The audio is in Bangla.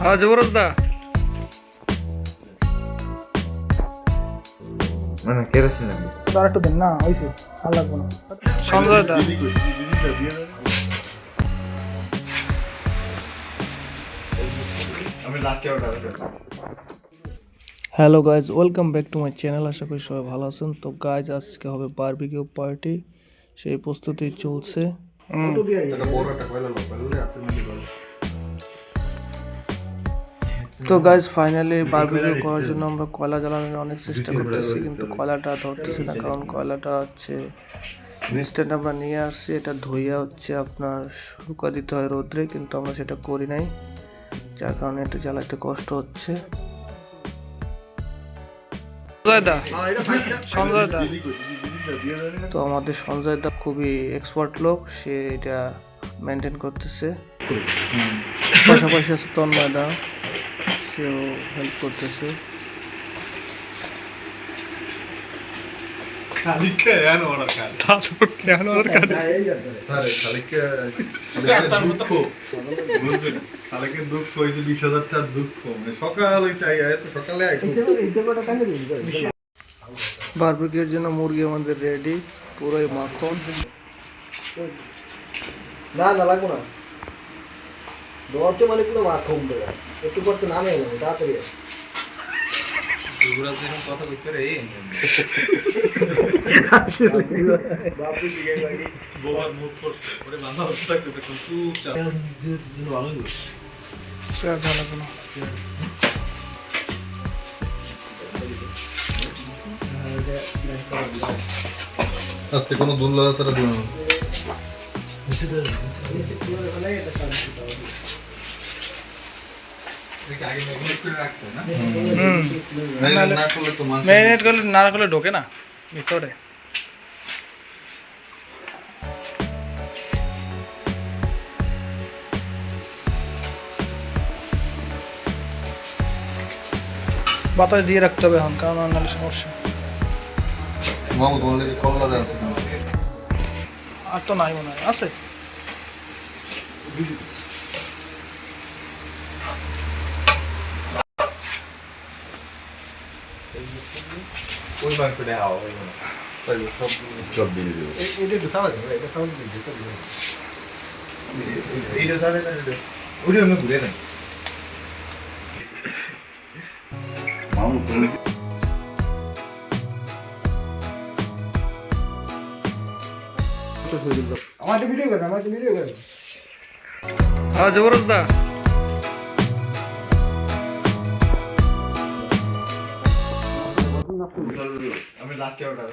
হ্যাঁ জবরদস্ত মানে কেরোসিন লাগবে আর একটু দেন না আর লাগবো না Sanjay da hello guys welcome back to my channel আশা করি সবাই ভালো আছেন। তো গাইজ আজকে হবে বারবিকিউ পার্টি সেই প্রস্তুতি চলছে। তো গাইজ ফাইনালি বারবিকিউ করার জন্য আমরা কয়লা জ্বালানোর অনেক চেষ্টা করতেছি কিন্তু কয়লাটা ধরতেছি না কারণ কয়লাটা হচ্ছে ইনস্ট্যান্ট আমরা নিয়ে আসছি এটা ধুইয়া হচ্ছে আপনার শুকা দিতে হয় রোদ্রে কিন্তু আমরা সেটা করি নাই যার কারণে এটা জ্বালাতে কষ্ট হচ্ছে। দা। তো আমাদের সঞ্জয় দা খুবই এক্সপার্ট লোক সে এটা মেনটেন করতেছে। পাশাপাশি আছে তন্ময় দা। সেও হেল্প করতেছে। তারপর কেন ওর কাছে কালকে দুঃখ হয়েছে বিশ হাজার টাকার দুঃখ। মানে সকাল তো বারবিকিউর জন্য মুরগি আমাদের রেডি পুরোই মাখন। না না লাগবো না। দরজা মানে পুরো মাথা উঠবে একটু পর তো নামে গেলাম তাড়াতাড়ি আস। আস্তে কোনো ছাড়া দিও না। ম্যারিনেট করলে না করলে ঢোকে না ভিতরে। বাতাস দিয়ে রাখতে হবে এখন কারণ নাহলে সমস্যা। আর তো নাই মনে হয় আছে? ওই বার করে আও ওই সব সব দিয়ে দিও এটা একটু সামনে দাও, এটা সামনে দিকে, এটা দিকে। এইটা জানে না এটা ওটা আমি ঘুরে নাই মামু তুমি আমার ভিডিও করেন আমার ভিডিও করেন হ্যাঁ জবরদস্ত দা আমি লাস্টে অর্ডার